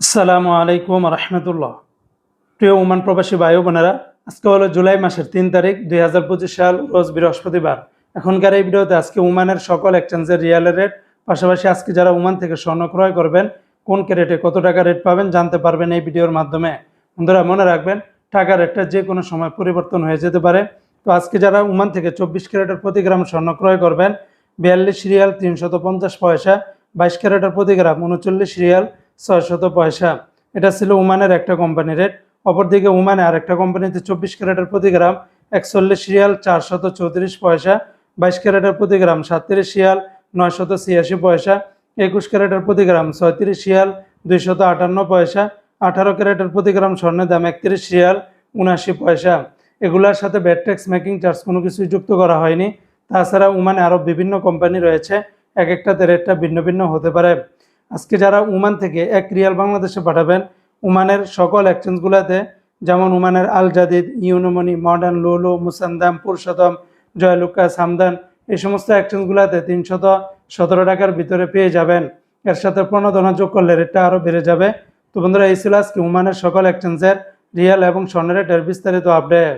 আসসালামু আলাইকুম রহমতুল্লাহ। প্রিয় ওমান প্রবাসী ভাই বোনেরা, আজকে হলো জুলাই মাসের তিন তারিখ দুই হাজার পঁচিশ সাল, রোজ বৃহস্পতিবার। এখনকার এই ভিডিওতে আজকে ওমানের সকল এক্সচেঞ্জের রিয়ালের রেট পাশাপাশি আজকে যারা ওমান থেকে স্বর্ণ ক্রয় করবেন, কোন ক্যারেটে কত টাকা রেট পাবেন জানতে পারবেন এই ভিডিওর মাধ্যমে। বন্ধুরা, মনে রাখবেন, টাকা রেটটা যে কোনো সময় পরিবর্তন হয়ে যেতে পারে। তো আজকে যারা ওমান থেকে চব্বিশ ক্যারেটের প্রতি গ্রাম স্বর্ণ ক্রয় করবেন, বিয়াল্লিশ রিয়াল তিনশত পঞ্চাশ পয়সা, বাইশ ক্যারেটের প্রতি গ্রাম উনচল্লিশ রিয়াল ছয়শত পয়সা। এটা ছিল ওমানের একটা কোম্পানি রেট অপরদিকে ওমানে আরেকটা কোম্পানিতে চব্বিশ ক্যারেটের প্রতি গ্রাম একচল্লিশ রিয়াল চারশত চৌত্রিশ পয়সা, বাইশ ক্যারেটের প্রতি গ্রাম সাতত্রিশ রিয়াল নয়শত ছিয়াশি পয়সা, একুশ ক্যারেটের প্রতি গ্রাম ছয়ত্রিশ রিয়াল দুইশত আটান্ন পয়সা, আঠারো ক্যারেটের প্রতি গ্রাম স্বর্ণের দাম একত্রিশ রিয়াল উনআশি পয়সা। এগুলোর সাথে ব্যাট ট্যাক্স মেকিং চার্জ কোনো কিছুই যুক্ত করা হয়নি। তাছাড়া ওমানে আরও বিভিন্ন কোম্পানি রয়েছে। এক একটাতে রেটটা ভিন্ন ভিন্ন হতে পারে। আজকে যারা ওমান থেকে এক রিয়াল বাংলাদেশে পাঠাবেন ওমানের সকল এক্সচেঞ্জগুলোতে যেমন ওমানের Al Jadeed Unimoni modern Lulu, Musandam, Purushottam, Joyalukkas, Hamdan, এই সমস্ত এক্সচেঞ্জগুলোতে তিনশত সতেরো টাকার ভিতরে পেয়ে যাবেন। এর সাথে প্রণোদনা যোগ করলে রেটটা আরও বেড়ে যাবে। তো বন্ধুরা, এই ছিল আজকে ওমানের সকল এক্সচেঞ্জের রিয়াল এবং স্বর্ণের রেটের বিস্তারিত আপডেট